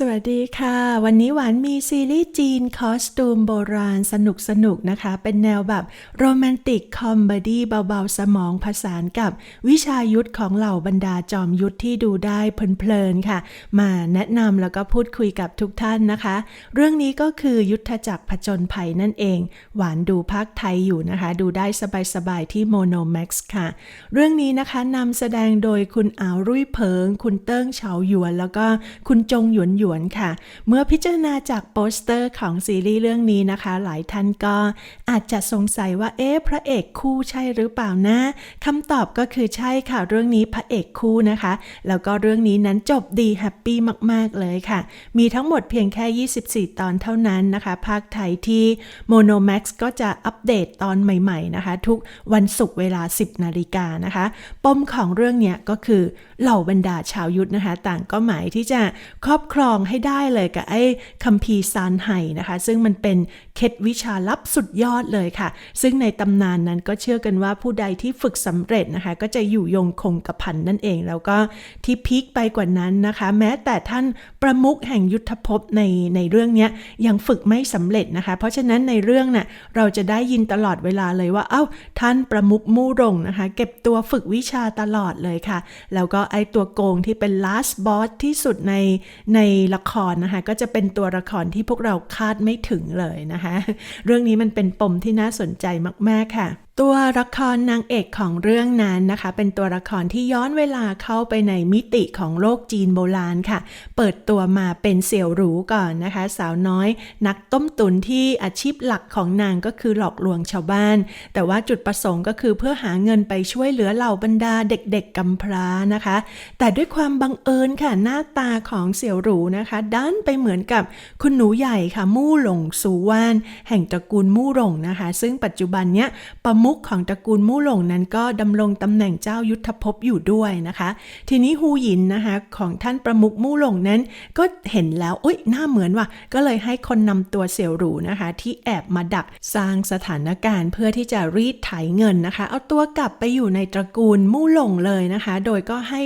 สวัสดีค่ะ วันนี้หวานมีซีรีส์จีนคอสตูมโบราณสนุกสนุกนะคะ เป็นแนวแบบโรแมนติกคอมเมดี้เบาๆ สมองผสานกับวิชายุทธของเหล่าบรรดาจอมยุทธที่ดูได้เพลินๆค่ะ มาแนะนำแล้วก็พูดคุยกับทุกท่านนะคะ เรื่องนี้ก็คือยุทธจักรผจญภัยนั่นเอง หวานดูภาคไทยอยู่นะคะ ดูได้สบายๆที่โมโนแม็กซ์ค่ะ เรื่องนี้นะคะนำแสดงโดยคุณอาวรุ่ยเพิง คุณเติ้งเฉาหยวน แล้วก็คุณจงหยวนหยวนค่ะ เมื่อพิจารณาจากโปสเตอร์ของซีรีส์เรื่องนี้นะคะ หลายท่านก็อาจจะสงสัยว่าเอ๊ะพระเอกคู่ใช่หรือเปล่านะคำตอบก็คือใช่ค่ะ เรื่องนี้พระเอกคู่นะคะ แล้วก็เรื่องนี้นั้นจบดีแฮปปี้มาก ๆ เลยค่ะ มีทั้งหมดเพียงแค่ 24 ตอนเท่านั้นนะคะ ภาคไทยที่ Monomax ก็จะอัปเดตตอนใหม่ๆนะคะ ทุกวันศุกร์เวลา 10 นาฬิกานะคะ ปมของเรื่องเนี้ยก็คือเหล่าบรรดาชาวยุทธนะคะ ต่างก็หมายที่จะครอบครองให้ได้เลยกับไอ้คัมภีร์ซานไห่นะคะ ซึ่งมันเป็นเคล็ดวิชาลับสุดยอดเลยค่ะ ซึ่งในตำนานนั้นก็เชื่อกันว่าผู้ใดที่ฝึกสำเร็จนะคะ ก็จะอยู่ยงคงกระพันนั่นเอง แล้วก็ที่พีคไปกว่านั้นนะคะ แม้แต่ท่านประมุขแห่งยุทธภพในในเรื่องนี้ยังฝึกไม่สำเร็จนะคะ เพราะฉะนั้นในเรื่องน่ะเราจะได้ยินตลอดเวลาเลยว่าเอ้าท่านประมุขมู่รงนะคะ เก็บตัวฝึกวิชาตลอดเลยค่ะ แล้วก็ไอตัวโกงที่เป็น last boss ที่สุดในในละครนะคะ ก็จะเป็นตัวละครที่พวกเราคาดไม่ถึงเลยนะคะ เรื่องนี้มันเป็นปมที่น่าสนใจมาก ๆ ค่ะ ตัวละครนางเอกของเรื่องนั้นนะคะ เป็นตัวละครที่ย้อนเวลาเข้าไปในมิติของโลกจีนโบราณค่ะ เปิดตัวมาเป็นเสี่ยวหรูก่อนนะคะ สาวน้อย นักต้มตุนที่อาชีพหลักของนางก็คือหลอกลวงชาวบ้าน แต่ว่าจุดประสงค์ก็คือเพื่อหาเงินไปช่วยเหลือเหล่าบรรดาเด็กๆกำพร้านะคะ แต่ด้วยความบังเอิญค่ะหน้าตาของเสี่ยวหรูนะคะดันไปเหมือนกับคุณหนูใหญ่ค่ะมู่หลงซูว่าน แห่งตระกูลมู่หลงนะคะ ซึ่งปัจจุบันเนี้ยประมุขของตระกูลมู่หลงนั้นก็ดำรงตำแหน่งเจ้ายุทธภพอยู่ด้วยนะคะ ทีนี้ฮูหยินนะคะของท่านประมุขมู่หลงนั้น ก็เห็นแล้วอุ้ยหน้าเหมือนว่ะ ก็เลยให้คนนำตัวเสี่ยวหรูนะคะ ที่แอบมาดักสร้างสถานการณ์เพื่อที่จะรีดไถเงินนะคะ เอาตัวกลับไปอยู่ในตระกูลมู่หลงเลยนะคะ โดยก็ให้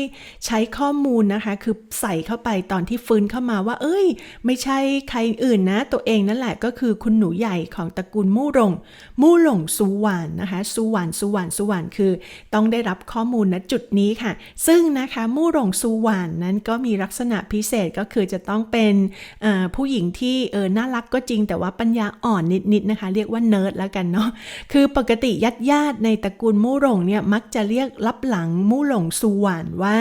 ใช้ข้อมูลนะคะ คือใส่เข้าไปตอนที่ฟื้นเข้ามาว่า เอ้ย ไม่ใช่ใครอื่นนะ ตัวเองนั่นแหละก็คือคุณหนูใหญ่ของตระกูลมู่หลงมู่หลงซูหวานนะคะซูหวานซูหวานซูหวานคือ ต้องได้รับข้อมูลณจุดนี้ค่ะ ซึ่งนะคะมู่หลงซูหวานนั้นก็มีลักษณะพิเศษก็คือจะต้องเป็นผู้หญิงที่เออน่ารักก็จริง แต่ว่าปัญญาอ่อนนิดๆนะคะ เรียกว่าเนิร์ดแล้วกันเนาะคือปกติญาติญาติๆในตระกูลมู่หลงเนี่ยมักจะเรียกรับหลังมู่หลงซูหวานว่า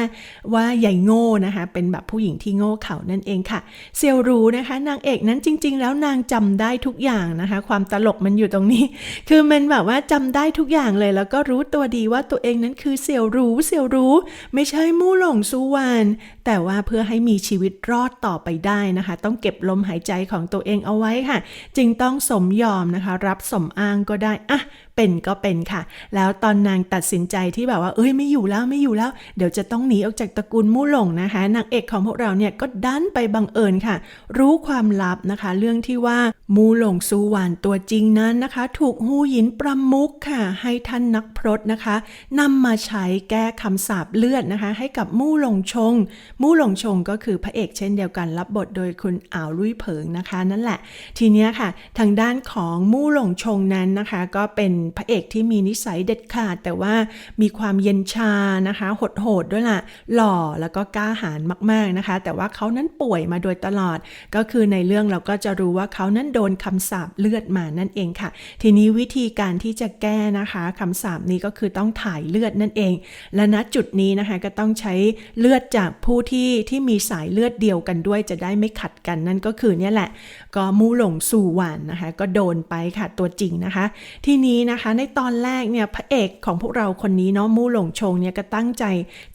ว่าใหญ่โง่นะคะเป็นแบบผู้หญิงที่โง่เขานั่นเองค่ะ เซียวรูนะคะ นางเอกนั้นจริง ๆ แล้วนางจำได้ทุกอย่างนะคะ ความตลกมันอยู่ตรงนี้ คือมันแบบว่าจำได้ได้ทุกอย่างเลย แล้วก็รู้ตัวดีว่าตัวเองนั้นคือเซียวรู้เซียวรู้ ไม่ใช่มู่หลงซูวานแต่ว่าเพื่อให้มีชีวิตรอดต่อไปได้นะคะ ต้องเก็บลมหายใจของตัวเองเอาไว้ค่ะ จึงต้องสมยอมนะคะ รับสมอ้างก็ได้อะเป็นก็เป็นค่ะ แล้วตอนนางตัดสินใจที่แบบว่า เอ้ยไม่อยู่แล้วไม่อยู่แล้ว เดี๋ยวจะต้องหนีออกจากตระกูลมู่หลงนะคะนางเอกของพวกเราเนี่ยก็ดันไปบังเอิญค่ะ รู้ความลับนะคะ เรื่องที่ว่ามูหลงซูหวานตัวจริงนั้นนะคะ ถูกฮูหยินประมุขค่ะ ให้ท่านนักพรตนะคะนำมาใช้แก้คำสาปเลือดนะคะ ให้กับมู่หลงชง มู่หลงชงก็คือพระเอกเช่นเดียวกันรับบทโดยคุณอ่าวลุยเผิงนะคะ นั่นแหละ ทีนี้ค่ะ ทางด้านของมู่หลงชงนั้นนะคะ ก็เป็นพระเอกที่มีนิสัยเด็ดขาด แต่ว่ามีความเย็นชานะคะโหดๆด้วยล่ะหล่อแล้วก็กล้าหาญมากๆนะคะ แต่ว่าเขานั้นป่วยมาโดยตลอด ก็คือในเรื่องเราก็จะรู้ว่าเขานั้นโดนคำสาปเลือดมานั่นเองค่ะ ทีนี้วิธีการที่จะแก้นะคะคำสาปนี้ก็คือต้องถ่ายเลือดนั่นเอง และณจุดนี้นะคะก็ต้องใช้เลือดจากผู้ที่ที่มีสายเลือดเดียวกันด้วยจะได้ไม่ขัดกันนั่นก็คือเนี่ยแหละ ก็มูหลงสู่หวานนะคะก็โดนไปค่ะตัวจริงนะคะ ทีนี้นะคะในตอนแรกเนี่ยพระเอกของพวกเราคนนี้เนาะมูหลงชงเนี่ยก็ตั้งใจ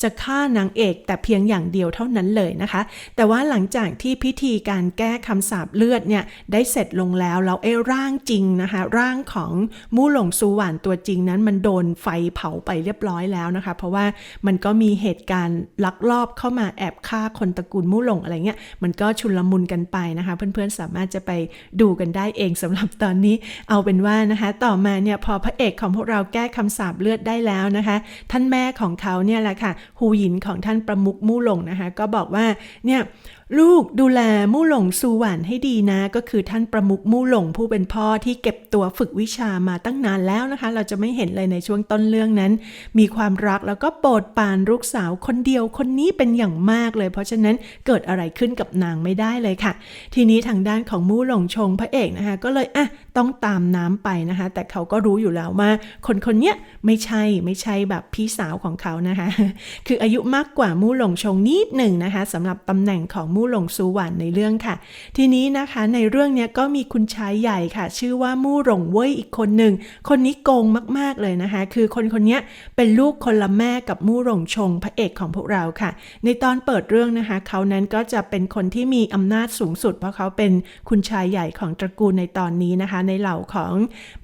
จะฆ่านางเอกแต่เพียงอย่างเดียวเท่านั้นเลยนะคะ แต่ว่าหลังจากที่พิธีการแก้คำสาปเลือดเนี่ยได้เสร็จลงแล้วแล้วไอ้ร่างจริงนะคะ ร่างของมูหลงซูหวานตัวจริงนั้นมันโดนไฟเผาไปเรียบร้อยแล้วนะคะ เพราะว่ามันก็มีเหตุการณ์ลักลอบเข้ามาแอบฆ่าคนตระกูลมู่หลงอะไรเงี้ยมันก็ชุลมุนกันไปนะคะ เพื่อนๆสามารถจะไปดูกันได้เองสำหรับตอนนี้เอาเป็นว่านะคะต่อมาเนี่ยพอพระเอกของพวกเราแก้คำสาปเลือดได้แล้วนะคะ ท่านแม่ของเขาเนี่ยแหละค่ะฮูหยินของท่านประมุขมู่หลงนะคะ ก็บอกว่าเนี่ยลูกดูแลมู่หลงซูหวานให้ดีนะ ก็คือท่านประมุขมู่หลงผู้เป็นพ่อที่เก็บตัวฝึกวิชามาตั้งนานแล้วนะคะ เราจะไม่เห็นเลยในช่วงต้นเรื่องนั้น มีความรักแล้วก็โปรดปานลูกสาวคนเดียวคนนี้เป็นอย่างมากเลย เพราะฉะนั้นเกิดอะไรขึ้นกับนางไม่ได้เลยค่ะ ทีนี้ทางด้านของมู่หลงชงพระเอกนะคะ ก็เลยอะต้องตามน้ำไปนะคะ แต่เขาก็รู้อยู่แล้วว่า คนคนเนี้ยไม่ใช่ไม่ใช่แบบพี่สาวของเขานะคะ คืออายุมากกว่ามู่หลงชงนิดหนึ่งนะคะสำหรับตำแหน่งของมู่หลงซูหวานในเรื่องค่ะ ทีนี้นะคะในเรื่องนี้ก็มีคุณชายใหญ่ค่ะ ชื่อว่ามู่หลงเว่ยอีกคนหนึ่ง คนนี้โกงมากๆเลยนะคะ คือคนคนนี้เป็นลูกคนละแม่กับมู่หลงชงพระเอกของพวกเราค่ะ ในตอนเปิดเรื่องนะคะ เขานั้นก็จะเป็นคนที่มีอำนาจสูงสุด เพราะเขาเป็นคุณชายใหญ่ของตระกูลในตอนนี้นะคะ ในเหล่าของ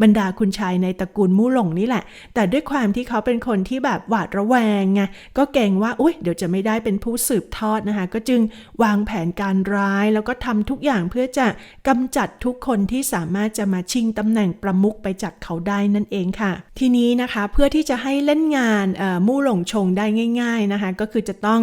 บรรดาคุณชายในตระกูลมู่หลงนี่แหละ แต่ด้วยความที่เขาเป็นคนที่แบบหวาดระแวงไงก็เกรงว่า อุ้ยเดี๋ยวจะไม่ได้เป็นผู้สืบทอดนะคะ ก็จึงวางแผนการร้าย แล้วก็ทำทุกอย่างเพื่อจะกำจัดทุกคนที่สามารถจะมาชิงตำแหน่งประมุขไปจากเขาได้นั่นเองค่ะ ทีนี้นะคะเพื่อที่จะให้เล่นงานมู่หลงชงได้ง่าย ๆนะคะ ก็คือจะต้อง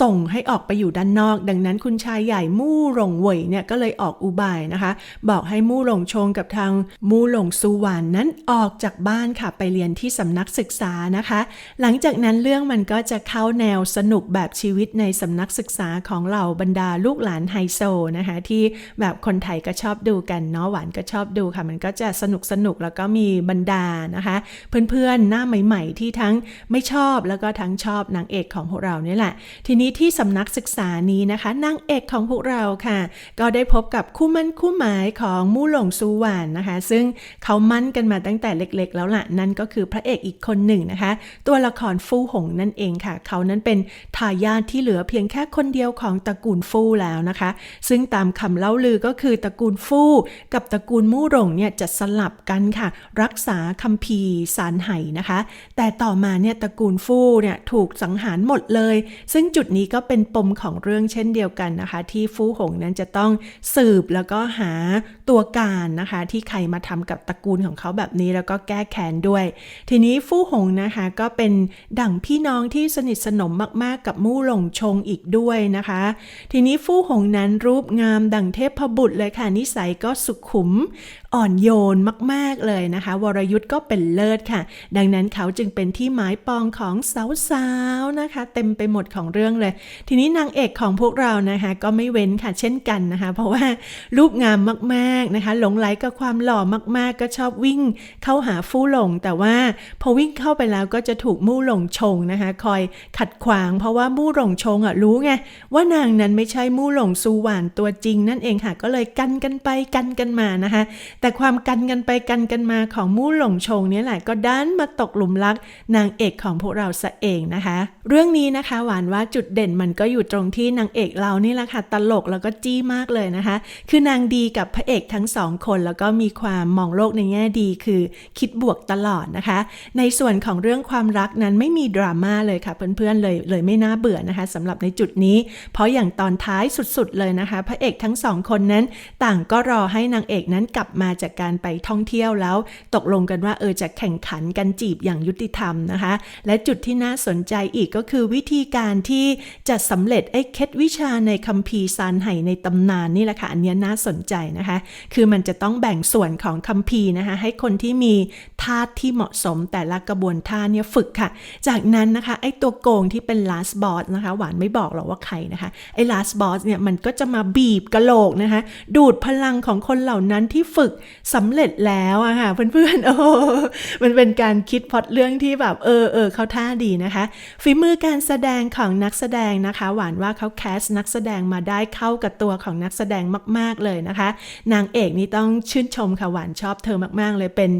ส่งให้ออกไปอยู่ด้านนอก ดังนั้นคุณชายใหญ่มู่หลงเหวยเนี่ยก็เลยออกอุบายนะคะ บอกให้มู่หลงชงกับทางมู่หลงซูหวานนั้นออกจากบ้านค่ะไปเรียนที่สำนักศึกษานะคะ หลังจากนั้นเรื่องมันก็จะเข้าแนวสนุกแบบชีวิตในสำนักศึกษาของเหล่าบรรดาลูกหลานไฮโซนะคะที่แบบคนไทยก็ชอบดูกันเนาะหวานก็ชอบดูค่ะ มันก็จะสนุกสนุกแล้วก็มีบรรดานะคะ เพื่อนๆหน้าใหม่ ๆ ที่ทั้งไม่ชอบแล้วก็ทั้งชอบนางเอกของพวกเราเนี่ยแหละ ทีนี้ที่สำนักศึกษานี้นะคะนางเอกของพวกเราค่ะ ก็ได้พบกับคู่มั่นคู่หมายของมู่หลงซูหวานนะคะ ซึ่งเขามั่นกันมาตั้งแต่เล็กๆ แล้วล่ะนั่นก็คือพระเอกอีกคนหนึ่งนะคะ ตัวละครฟู่หงนั่นเองค่ะ เขานั้นเป็นทายาทที่เหลือเพียงแค่คนเดียวของตระกูลฟู่แล้วนะคะ ซึ่งตามคำเล่าลือก็คือตระกูลฟู่กับตระกูลมู่หลงเนี่ยจะสลับกันค่ะ รักษาคัมภีร์สารไหนะคะ แต่ต่อมาเนี่ยตระกูลฟู่เนี่ยถูกสังหารหมดเลย ซึ่งจุดนี้ก็เป็นปมของเรื่องเช่นเดียวกันนะคะ ที่ฟู่หงนั้นจะต้องสืบแล้วก็หาตัวการนะคะ ที่ใครมาทำกับตระกูลของเขาแบบนี้แล้วก็แก้แค้นด้วย ทีนี้ฟู่หงนะคะก็เป็นดั่งพี่น้องที่สนิทสนมมาก ๆ กับมู่หลงชงอีกด้วยนะคะ ทีนี้ฟู่หงนั้นรูปงามดั่งเทพบุตรเลยค่ะ นิสัยก็สุขุมอ่อนโยนมาก ๆ เลยนะคะ วรยุทธ์ก็เป็นเลิศค่ะ ดังนั้นเขาจึงเป็นที่หมายปองของสาวๆนะคะ เต็มไปหมดของเรื่องเลย ทีนี้นางเอกของพวกเรานะคะ ก็ไม่เว้นค่ะ เช่นกันนะคะ เพราะว่ารูปงามมากๆนะคะ หลงไหลกับความหล่อมากๆ ก็ชอบวิ่งเข้าหาฟู่หลง แต่ว่าพอวิ่งเข้าไปแล้วก็จะถูกมู่หลงชงนะคะ คอยขัดขวาง เพราะว่ามู่หลงชงอะรู้ไงว่านางนั้นไม่ใช่มู่หลงซูหวานตัวจริง นั่นเองค่ะ ก็เลยกันกันไปกันกันมานะคะ แต่ความกันกันไปกันกันมาของมู่หลงชงเนี่ยแหละก็ดันมาตกหลุมรักนางเอกของพวกเราซะเองนะคะ เรื่องนี้นะคะหวานว่าจุดเด่นมันก็อยู่ตรงที่นางเอกเรานี่แหละค่ะตลกแล้วก็จี้มากเลยนะคะ คือนางดีกับพระเอกทั้งสองคนแล้วก็มีความมองโลกในแง่ดีคือคิดบวกตลอดนะคะ ในส่วนของเรื่องความรักนั้นไม่มีดราม่าเลยค่ะเพื่อนๆเลยเลยไม่น่าเบื่อนะคะสำหรับในจุดนี้ เพราะอย่างตอนท้ายสุดๆ เลยนะคะ พระเอกทั้งสองคนนั้น ต่างก็รอให้นางเอกนั้นกลับมาจากการไปท่องเที่ยวแล้ว ตกลงกันว่าเออจะแข่งขันกันจีบอย่างยุติธรรมนะคะ และจุดที่น่าสนใจอีกก็คือวิธีการที่จะสำเร็จไอ้เคล็ดวิชาในคัมภีร์ซานไหในตำนานนี่แหละค่ะอันเนี้ยน่าสนใจนะคะ คือมันจะต้องแบ่งส่วนของคัมภีร์นะคะ ให้คนที่มีธาตุที่เหมาะสมแต่ละกระบวนท่าเนี่ยฝึกค่ะ จากนั้นนะคะไอ้ตัวโกงที่เป็น last boss นะคะ หวานไม่บอกหรอกว่าใครนะคะไอ้ last boss เนี่ยมันก็จะมาบีบกระโหลกนะคะดูดพลังของคนเหล่านั้นที่ฝึกสำเร็จแล้วอะค่ะเพื่อนๆโอ้มันเป็นการคิดพอดเรื่องที่แบบเออเออเขาท่าดีนะคะฝีมือการแสดงของนักแสดงนะคะ หวานว่าเขาแคสนักแสดงมาได้เข้ากับตัวของนักแสดงมาก ๆเลยนะคะ นางเอกนี่ต้องชื่นชมค่ะหวานชอบเธอมาก ๆ เลยเป็น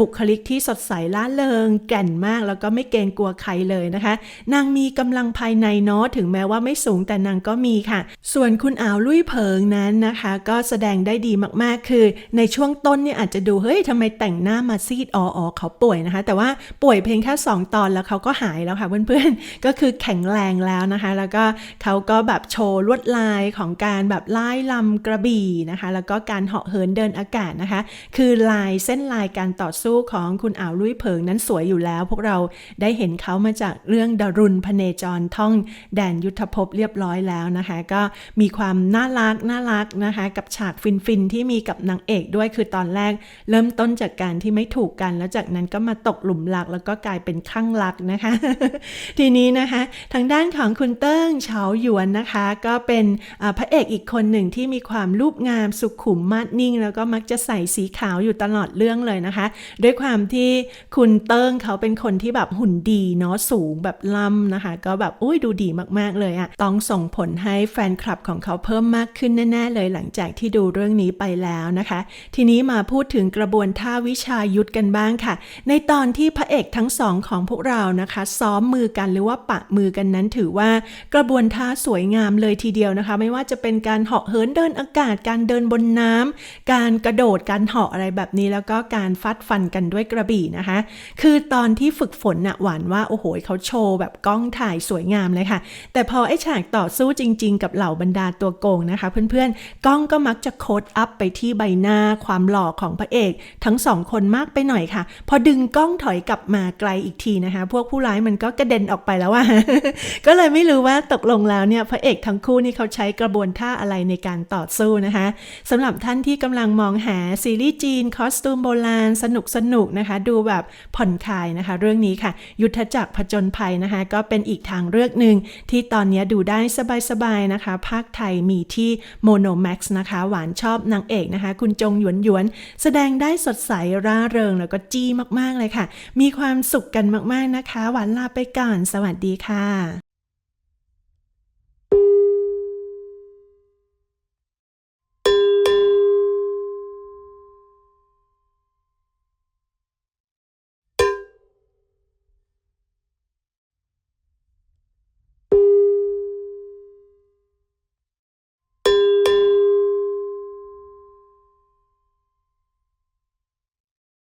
บุคลิกที่สดใสล่าเริงแก่นมาก แล้วก็ไม่เกรงกลัวใครเลยนะคะ นางมีกำลังภายในเนาะถึงแม้ว่าไม่สูงแต่นางก็มีค่ะ ส่วนคุณอ่าวลุยเพิงนั้นนะคะ ก็แสดงได้ดีมากๆ คือ ในช่วงต้นเนี่ยอาจจะดูเฮ้ยทำไมแต่งหน้ามาซีดอ๋อเขาป่วยนะคะ แต่ว่าป่วยเพียงแค่2ตอนแล้วเขาก็หายแล้วค่ะเพื่อนๆ ก็คือแข็งแรงแล้วนะคะ แล้วก็เขาก็แบบโชว์ลวดลายของการแบบไล่ลำกระบี่นะคะ แล้วก็การเหาะเหินเดินอากาศนะคะ คือลายเส้นลายการต่อสู้ของคุณอ่าวลุยเผิงนั้นสวยอยู่แล้ว พวกเราได้เห็นเขามาจากเรื่องดารุณพเนจรท่องแดนยุทธภพเรียบร้อยแล้วนะคะก็มีความน่ารักน่ารักนะคะ กับฉากฟินๆที่มีกับนางเอกด้วยคือตอนแรก เริ่มต้นจากการที่ไม่ถูกกัน แล้วจากนั้นก็มาตกหลุมรัก แล้วก็กลายเป็นข้างรักนะคะ ทีนี้นะคะ ทางด้านของคุณเติ้งเฉาหยวนนะคะ ก็เป็นพระเอกอีกคนหนึ่งที่มีความรูปงามสุขุมมาดนิ่ง แล้วก็มักจะใส่สีขาวอยู่ตลอดเรื่องเลยนะคะ ด้วยความที่คุณเติ้งเขาเป็นคนที่แบบหุ่นดีเนาะสูงแบบล่ำนะคะ ก็แบบอุ้ยดูดีมากๆเลยอะต้องส่งผลให้แฟนคลับของเขาเพิ่มมากขึ้นแน่ๆเลยหลังจากที่ดูเรื่องนี้ไปแล้วนะคะ ทีนี้มาพูดถึงกระบวนท่าวิชายุทธกันบ้างค่ะ ในตอนที่พระเอกทั้งสองของพวกเรานะคะ ซ้อมมือกันหรือว่าปะมือกันนั้นถือว่ากระบวนท่าสวยงามเลยทีเดียวนะคะ ไม่ว่าจะเป็นการเหาะเหินเดินอากาศการเดินบนน้ำการกระโดดการเหาะอะไรแบบนี้ แล้วก็การฟัดฟันกันด้วยกระบี่นะคะ คือตอนที่ฝึกฝนน่ะหวานว่าโอ้โหเขาโชว์แบบกล้องถ่ายสวยงามเลยค่ะ แต่พอไอ้ฉากต่อสู้จริงๆ กับเหล่าบรรดาตัวโกงนะคะ เพื่อนๆ กล้องก็มักจะโคดอัพไปที่ใบหน้าความหล่อของพระเอก ทั้งสองคนมากไปหน่อยค่ะ พอดึงกล้องถอยกลับมาไกลอีกทีนะคะ พวกผู้ร้ายมันก็กระเด็นออกไปแล้วว่าก็เลยไม่รู้ว่าตกลงแล้วเนี่ยพระเอกทั้งคู่นี่เขาใช้กระบวนท่าอะไรในการต่อสู้นะคะสำหรับท่านที่กำลังมองหาซีรีส์จีนคอสตูมโบราณสนุกสนุกนะคะ ดูแบบผ่อนคลายนะคะ เรื่องนี้ค่ะ ยุทธจักรผจญภัยนะคะ ก็เป็นอีกทางเลือกหนึ่งที่ตอนนี้ดูได้สบายๆนะคะ ภาคไทยมีที่โมโนแม็กซ์นะคะ หวานชอบนางเอกนะคะ คุณจงหยวนหยวน แสดงได้สดใสร่าเริงแล้วก็จี้มากๆเลยค่ะ มีความสุขกันมากๆนะคะ หวานลาไปก่อน สวัสดีค่ะ